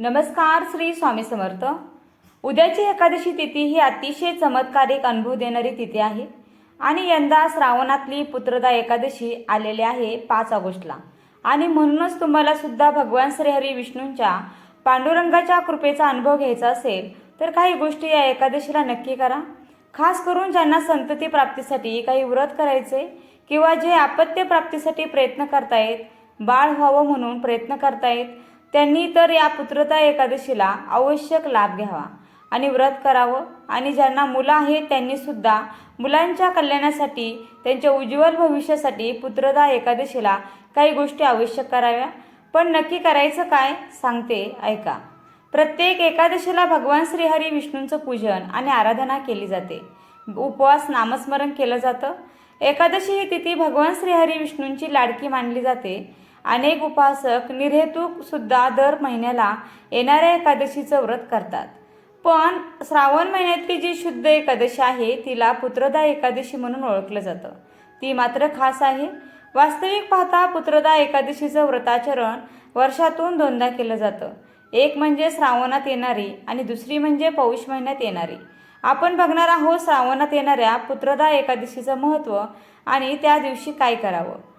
नमस्कार श्री स्वामी समर्थ. उद्याची एकादशी तिथी ही अतिशय चमत्कारिक अनुभव देणारी तिथी आहे. आणि यंदा श्रावणातली पुत्रदा एकादशी आलेली आहे पाच ऑगस्टला. आणि म्हणूनच तुम्हाला सुद्धा भगवान श्रीहरी विष्णूंच्या पांडुरंगाच्या कृपेचा अनुभव घ्यायचा असेल तर काही गोष्टी या एकादशीला नक्की करा. खास करून ज्यांना संतती प्राप्तीसाठी काही व्रत करायचे किंवा जे आपत्य प्राप्तीसाठी प्रयत्न करतायत बाळ व्हावं म्हणून प्रयत्न करतायत त्यांनी तर या पुत्रता एकादशीला आवश्यक लाभ घ्यावा आणि व्रत करावं. आणि ज्यांना मुलं आहेत त्यांनीसुद्धा मुलांच्या कल्याणासाठी त्यांच्या उज्ज्वल भविष्यासाठी पुत्रदा एकादशीला काही गोष्टी आवश्यक कराव्या. पण नक्की करायचं काय सांगते ऐका. प्रत्येक एकादशीला भगवान श्रीहरी विष्णूंचं पूजन आणि आराधना केली जाते. उपवास नामस्मरण केलं जातं. एकादशी ही तिथी भगवान श्रीहरी विष्णूंची लाडकी मानली जाते. अनेक उपासक निर्हेतुक सुद्धा दर महिन्याला येणाऱ्या एकादशीचं व्रत करतात. पण श्रावण महिन्यातली जी शुद्ध एकादशी आहे तिला पुत्रदा एकादशी म्हणून ओळखलं जातं. ती मात्र खास आहे. वास्तविक पाहता पुत्रदा एकादशीचं व्रताचरण वर्षातून दोनदा केलं जातं. एक म्हणजे श्रावणात येणारी आणि दुसरी म्हणजे पौष महिन्यात येणारी. आपण बघणार आहोत श्रावणात येणाऱ्या पुत्रदा एकादशीचं महत्त्व आणि त्या दिवशी काय करावं.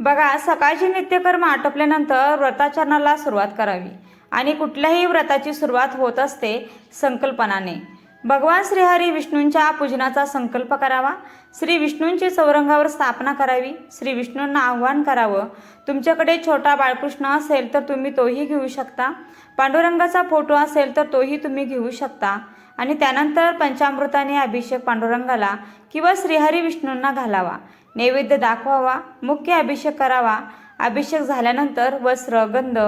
बघा सकाळचे नित्यकर्म आटोपल्यानंतर व्रताचरणाला सुरुवात करावी. आणि कुठल्याही व्रताची सुरुवात होत असते संकल्पनाने. भगवान श्रीहरी विष्णूंच्या पूजनाचा संकल्प करावा. श्री विष्णूंची चौरंगावर स्थापना करावी. श्री विष्णूंना आव्हान करावं. तुमच्याकडे छोटा बाळकृष्ण असेल तर तुम्ही तोही घेऊ शकता. पांडुरंगाचा फोटो असेल तर तोही तुम्ही घेऊ शकता. आणि त्यानंतर पंचामृताने अभिषेक पांडुरंगाला किंवा श्रीहरी विष्णूंना घालावा. नैवेद्य दाखवावा मुख्य अभिषेक करावा. अभिषेक झाल्यानंतर वस्त्र गंध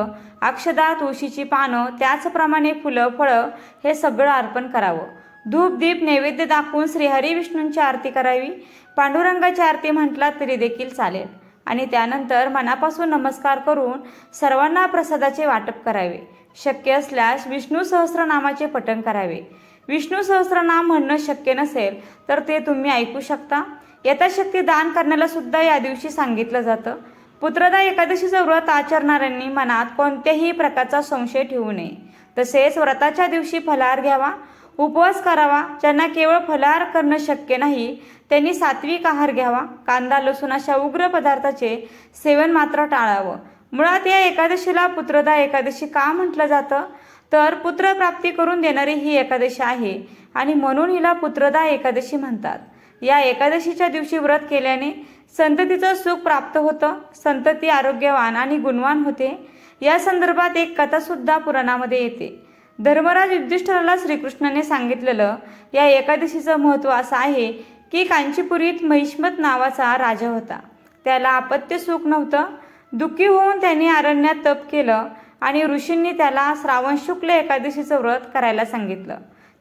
अक्षदा तुळशीची पानं त्याचप्रमाणे फुलं फळं हे सगळं अर्पण करावं. धूप दीप नैवेद्य दाखवून श्रीहरी विष्णूंची आरती करावी. पांडुरंगाची आरती म्हटला तरी देखील चालेल. आणि त्यानंतर मनापासून नमस्कार करून सर्वांना प्रसादाचे वाटप करावे. शक्य असल्यास विष्णू सहस्रनामाचे पठण करावे. विष्णू सहस्रनाम म्हणणं शक्य नसेल तर ते तुम्ही ऐकू शकता. यथाशक्ती दान करण्याला सुद्धा या दिवशी सांगितलं जातं. पुत्रदा एकादशीचं व्रत आचरणाऱ्यांनी मनात कोणत्याही प्रकारचा संशय ठेवू नये. तसेच व्रताच्या दिवशी फलाहार घ्यावा उपवास करावा ज्यांना केवळ फलाहार करणं शक्य नाही त्यांनी सात्विक आहार घ्यावा. कांदा लसूण अशा उग्र पदार्थाचे सेवन मात्र टाळावं. मुळात या एकादशीला पुत्रदा एकादशी का म्हटलं जातं? तर पुत्रप्राप्ती करून देणारी ही एकादशी आहे आणि म्हणून हिला पुत्रदा एकादशी म्हणतात. या एकादशीच्या दिवशी व्रत केल्याने संततीचं सुख प्राप्त होतं. संतती आरोग्यवान आणि गुणवान होते. या संदर्भात एक कथासुद्धा पुराणामध्ये येते. धर्मराज युधिष्ठराला श्रीकृष्णाने सांगितलेलं या एकादशीचं महत्त्व असं आहे की कांचीपुरीत महिष्मत नावाचा राजा होता. त्याला अपत्य सुख नव्हतं. दुःखी होऊन त्याने अरण्यात तप केलं आणि ऋषींनी त्याला श्रावण शुक्ल एकादशीचं व्रत करायला सांगितलं.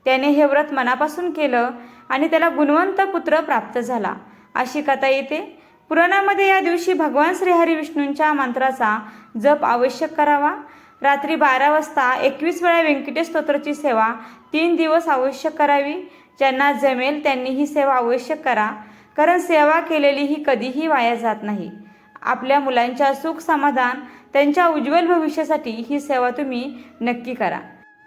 त्याने हे व्रत मनापासून केलं आणि त्याला गुणवंत पुत्र प्राप्त झाला. अशी कथा येते. पुराणामध्ये या दिवशी भगवान श्रीहरी विष्णूंच्या मंत्राचा जप आवश्यक करावा. रात्री बारा वाजता एकवीस वेळा व्यंकटेश स्तोत्राची सेवा तीन दिवस आवश्यक करावी. ज्यांना जमेल त्यांनी ही सेवा आवश्यक करा. कारण सेवा केलेली ही कधीही वाया जात नाही. आपल्या मुलांच्या सुख समाधान त्यांच्या उज्ज्वल भविष्यासाठी ही सेवा तुम्ही नक्की करा.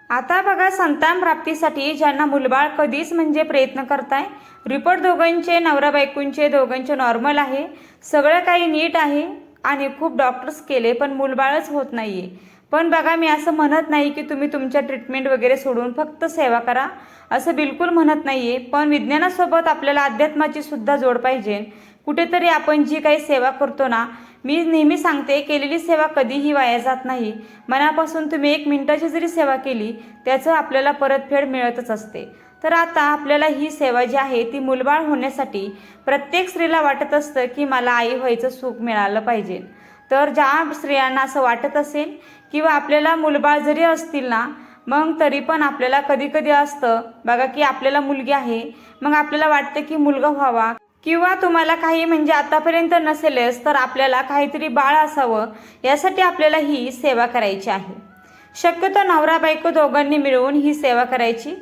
आता बघा संतान प्राप्तीसाठी ज्यांना मुलबाळ कधीच म्हणजे प्रयत्न करताय रिपोर्ट दोघांचे नवरा बायकोंचे दोघांचे नॉर्मल आहे. सगळं काही नीट आहे आणि खूप डॉक्टर्स केले पण मुलबाळच होत नाही आहे पण बघा मी असं म्हणत नाही की तुम्ही तुमच्या ट्रीटमेंट वगैरे सोडून फक्त सेवा करा असं बिलकुल म्हणत नाही आहे पण विज्ञानासोबत आपल्याला अध्यात्माची सुद्धा जोड पाहिजे. कुठेतरी आपण जी काही सेवा करतो ना मी नेहमी सांगते केलेली सेवा कधीही वाया जात नाही. मनापासून तुम्ही एक मिनिटाची जरी सेवा केली त्याचं आपल्याला परतफेड मिळतच असते. तर आता आपल्याला ही सेवा जी आहे ती मुलबाळ होण्यासाठी प्रत्येक स्त्रीला वाटत असतं की मला आई व्हायचं सुख मिळालं पाहिजे. तर ज्या स्त्रियांना असं वाटत असेल किंवा आपल्याला मुलबाळ जरी असतील ना मग तरी पण आपल्याला कधी कधी असतं बघा की आपल्याला मुलगी आहे मग आपल्याला वाटतं की मुलगा व्हावा. किंवा तुम्हाला काही म्हणजे आतापर्यंत नसेलच तर आपल्याला काहीतरी बाळ असावं यासाठी आपल्याला ही सेवा करायची आहे. शक्यतो नवरा बायको दोघांनी मिळवून ही सेवा करायची.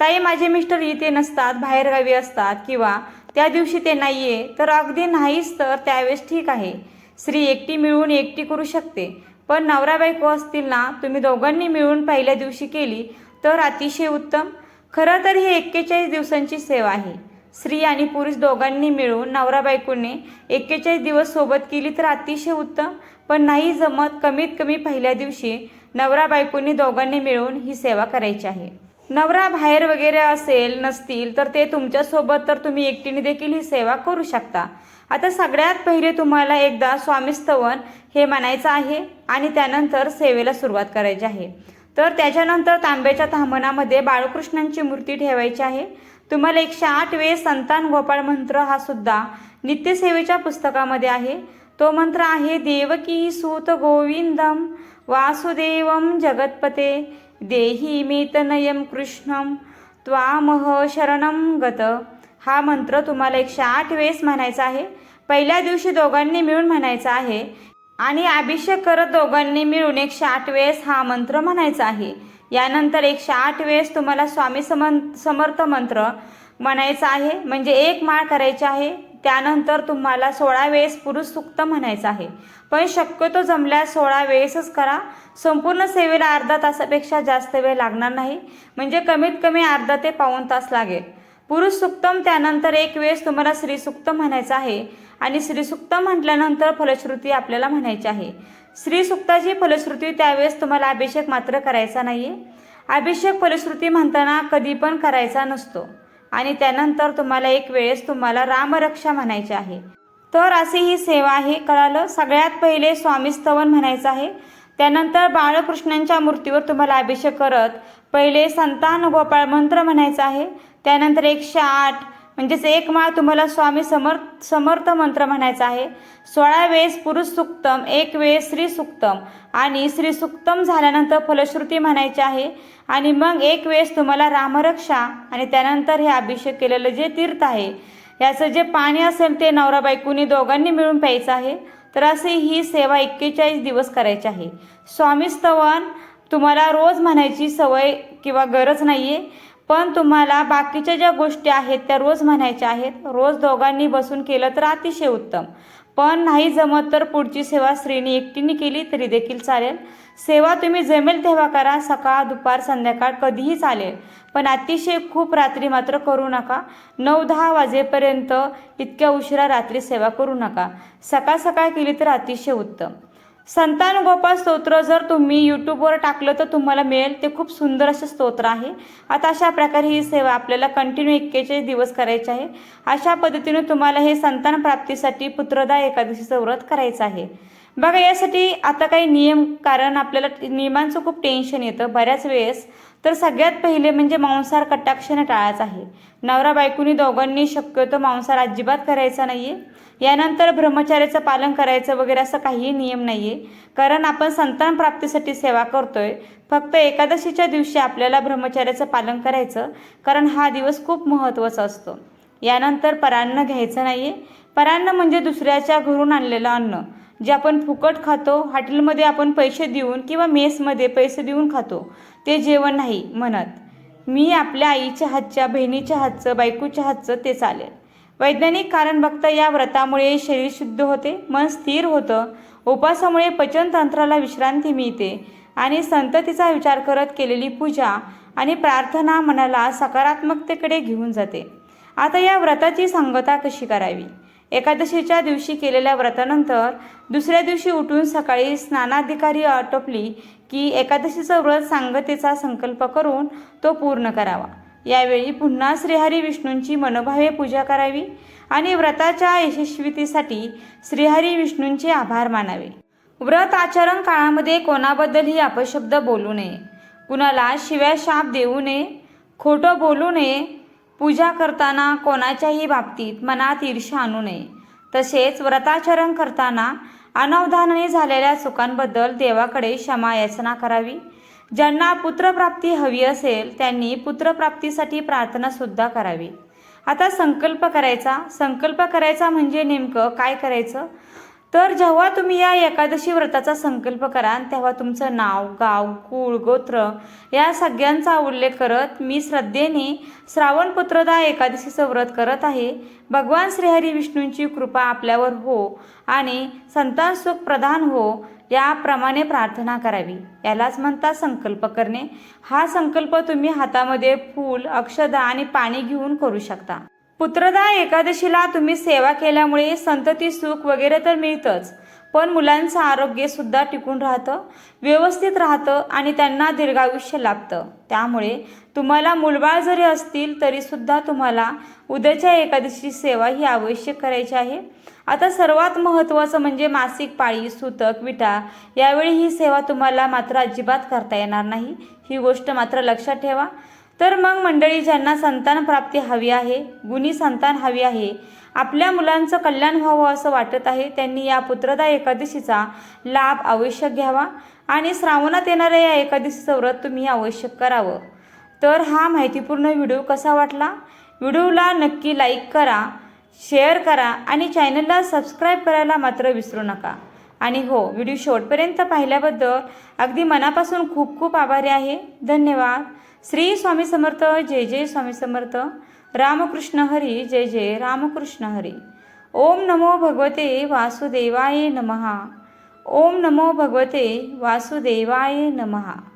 ताई माझे मिस्टर इथे नसतात बाहेरगावी असतात किंवा त्या दिवशी ते नाही आहे तर अगदी नाहीच तर त्यावेळेस ठीक आहे. स्त्री एकटी मिळून एकटी करू शकते पण नवरा बायको असतील ना तुम्ही दोघांनी मिळून पहिल्या दिवशी केली तर अतिशय उत्तम. खरं तर ही एक्केचाळीस दिवसांची सेवा आहे. स्त्री आणि पुरुष दोघांनी मिळून नवरा बायकोने एक्केचाळीस दिवस सोबत केली तर अतिशय उत्तम. पण नाही जमत कमीत कमी पहिल्या दिवशी नवरा बायकोनी दोघांनी मिळून ही सेवा करायची आहे. नवरा बाहेर वगैरे असेल नसतील तर ते तुमच्यासोबत तर तुम्ही एकटीने देखील ही सेवा करू शकता. आता सगळ्यात पहिले तुम्हाला एकदा स्वामीस्तवन हे म्हणायचं आहे आणि त्यानंतर सेवेला सुरुवात करायची आहे. तर त्याच्यानंतर तांब्याच्या तांबणामध्ये बाळकृष्णांची मूर्ती ठेवायची आहे. तुम्हाला एकशे आठ वेळेस संतान गोपाळ मंत्र हा सुद्धा नित्यसेवेच्या पुस्तकामध्ये आहे. तो मंत्र आहे देवकी सूत गोविंदम वासुदेवम जगतपते देही मेतनयम कृष्णम त्वामह शरणम गत. हा मंत्र तुम्हाला एकशे आठ वेळेस म्हणायचा आहे. पहिल्या दिवशी दोघांनी मिळून म्हणायचा आहे आणि अभिषेक करत दोघांनी मिळून एकशे आठ वेळेस हा मंत्र म्हणायचा आहे. यानंतर एकशे आठ वेळेस तुम्हाला स्वामी सम समर्थ मंत्र म्हणायचा आहे. म्हणजे एक माळ करायची आहे. त्यानंतर तुम्हाला सोळा वेळेस पुरुष सुक्त म्हणायचं आहे. पण शक्यतो जमल्यास सोळा वेळेसच करा. संपूर्ण सेवेला अर्धा तासापेक्षा जास्त वेळ लागणार नाही. म्हणजे कमीत कमी अर्धा ते पाऊण तास लागेल. पुरुष सुक्तम त्यानंतर एक वेळेस तुम्हाला श्रीसुक्त म्हणायचं आहे. आणि श्रीसुक्त म्हटल्यानंतर फलश्रुती आपल्याला म्हणायची आहे. श्रीसुक्ताची फलश्रुती त्यावेळेस तुम्हाला अभिषेक मात्र करायचा नाही आहे अभिषेक फलश्रुती म्हणताना कधी पण करायचा नसतो. आणि त्यानंतर तुम्हाला एक वेळेस तुम्हाला रामरक्षा म्हणायची आहे. तर अशी ही सेवा आहे कळालं? सगळ्यात पहिले स्वामीस्तवन म्हणायचं आहे. त्यानंतर बाळकृष्णांच्या मूर्तीवर तुम्हाला अभिषेक करत पहिले संतान गोपाळ मंत्र म्हणायचा आहे. त्यानंतर एकशे आठ म्हणजेच एक माळ तुम्हाला स्वामी समर्थ समर्थ मंत्र म्हणायचा आहे. सोळा वेळेस पुरुष सुक्तम एक वेळेस श्री सुक्तम आणि श्री सुक्तम झाल्यानंतर फलश्रुती म्हणायची आहे. आणि मग एक वेळेस तुम्हाला रामरक्षा आणि त्यानंतर हे अभिषेक केलेलं जे तीर्थ आहे याचं जे पाणी असेल ते नवरा बायकोनी दोघांनी मिळून प्यायचं आहे तर असे ही सेवा एक्केचाळीस दिवस करायची आहे. स्वामी स्तवन तुम्हाला रोज म्हणायची सवय किंवा गरज नाही आहे पण तुम्हाला बाकीच्या ज्या गोष्टी आहेत त्या रोज म्हणायच्या आहेत. रोज दोघांनी बसून केलं तर अतिशय उत्तम. पण नाही जमत तर पुढची सेवा स्त्रीने एकटीने केली तरी देखील चालेल. सेवा तुम्ही जमेल तेव्हा करा. सकाळ दुपार संध्याकाळ कधीही चालेल. पण अतिशय खूप रात्री मात्र करू नका. नऊ दहा वाजेपर्यंत इतक्या उशिरा रात्री सेवा करू नका. सकाळ सकाळ केली तर अतिशय उत्तम. संतान गोपाळ स्तोत्र जर तुम्ही यूट्यूबवर टाकलं तर तुम्हाला मिळेल. ते खूप सुंदर असं स्तोत्र आहे. आता अशा प्रकारे ही सेवा आपल्याला कंटिन्यू एक्केचाळीस दिवस करायची आहे. अशा पद्धतीने तुम्हाला हे संतान प्राप्तीसाठी पुत्रदा एकादशीचं व्रत करायचं आहे. बघा यासाठी आता काही नियम कारण आपल्याला नियमांचं खूप टेन्शन येतं. बऱ्याच वेळेस तर सगळ्यात पहिले म्हणजे मांसाहार कटाक्षाने टाळायचा आहे. नवरा बायकोनी दोघांनी शक्यतो मांसाहार अजिबात करायचा नाही आहे यानंतर ब्रह्मचार्याचं पालन करायचं वगैरे असं काहीही नियम नाही आहे कारण आपण संतान प्राप्तीसाठी सेवा करतोय. फक्त एकादशीच्या दिवशी आपल्याला ब्रह्मचार्याचं पालन करायचं. कारण हा दिवस खूप महत्त्वाचा असतो. यानंतर परान्न घ्यायचं नाही आहे परान्न म्हणजे दुसऱ्याच्या घरून आणलेलं अन्न. जे आपण फुकट खातो हॉटेलमध्ये आपण पैसे देऊन किंवा मेसमध्ये पैसे देऊन खातो ते जेवण नाही म्हणत. मी आपल्या आईच्या हातच्या बहिणीच्या हातचं बायकोच्या हातचं ते चालेल. वैज्ञानिक कारण बघता या व्रतामुळे शरीर शुद्ध होते मन स्थिर होतं उपासामुळे पचनतंत्राला विश्रांती मिळते आणि संततीचा विचार करत केलेली पूजा आणि प्रार्थना मनाला सकारात्मकतेकडे घेऊन जाते. आता या व्रताची सांगता कशी करावी? एकादशीच्या दिवशी केलेल्या व्रतानंतर दुसऱ्या दिवशी उठून सकाळी स्नानाधिकारी आटोपली की एकादशीचं व्रत सांगतेचा संकल्प करून तो पूर्ण करावा. यावेळी पुन्हा श्रीहरी विष्णूंची मनोभावे पूजा करावी आणि व्रताच्या यशस्वीतेसाठी श्रीहरी विष्णूंचे आभार मानावे. व्रत आचरण काळामध्ये कोणाबद्दलही अपशब्द बोलू नये. कुणाला शिव्या शाप देऊ नये खोटं बोलू नये पूजा करताना कोणाच्याही बाबतीत मनात ईर्ष्या आणू नये. तसेच व्रताचरण करताना अनवधानाने झालेल्या चुकांबद्दल देवाकडे क्षमा याचना करावी. ज्यांना पुत्रप्राप्ती हवी असेल त्यांनी पुत्रप्राप्तीसाठी प्रार्थनासुद्धा करावी. आता संकल्प करायचा. संकल्प करायचा म्हणजे नेमकं काय करायचं? तर जेव्हा तुम्ही या एकादशी व्रताचा संकल्प कराल तेव्हा तुमचं नाव गाव कुळ गोत्र या सगळ्यांचा उल्लेख करत मी श्रद्धेने श्रावणपुत्रदा एकादशीचं व्रत करत आहे. भगवान श्रीहरी विष्णूंची कृपा आपल्यावर हो आणि संतान सुख प्रधान हो याप्रमाणे प्रार्थना करावी. यालाच म्हणतात संकल्प करणे. हा संकल्प तुम्ही हातामध्ये फूल अक्षदा आणि पाणी घेऊन करू शकता. पुत्रदा एकादशीला तुम्ही सेवा केल्यामुळे संतती सुख वगैरे तर मिळतंच पण मुलांचं आरोग्यसुद्धा टिकून राहतं व्यवस्थित राहतं आणि त्यांना दीर्घायुष्य लाभतं. त्यामुळे तुम्हाला मुलबाळ जरी असतील तरीसुद्धा तुम्हाला उद्याच्या एकादशी सेवा ही आवश्यक करायची आहे. आता सर्वात महत्त्वाचं म्हणजे मासिक पाळी सुतक विटा यावेळी ही सेवा तुम्हाला मात्र अजिबात करता येणार नाही. ही गोष्ट मात्र लक्षात ठेवा. तर मग मंडळी ज्यांना संतान प्राप्ती हवी आहे गुणी संतान हवी आहे आपल्या मुलांचं कल्याण व्हावं असं वाटत आहे त्यांनी या पुत्रदा एकादशीचा लाभ आवश्यक घ्यावा आणि श्रावणात येणाऱ्या या एकादशीचं व्रत तुम्ही आवश्यक करावं. तर हा माहितीपूर्ण व्हिडिओ कसा वाटला? व्हिडिओला नक्की लाईक करा शेअर करा आणि चॅनलला सबस्क्राईब करायला मात्र विसरू नका. आणि हो व्हिडिओ शेवटपर्यंत पाहिल्याबद्दल अगदी मनापासून खूप खूप आभारी आहे. धन्यवाद. श्री स्वामी समर्थ जय जय स्वामी समर्थ. रामकृष्ण हरी जय जय रामकृष्ण हरी. ओम नमो भगवते वासुदेवाय नमहा. ओम नमो भगवते वासुदेवाय नमहा.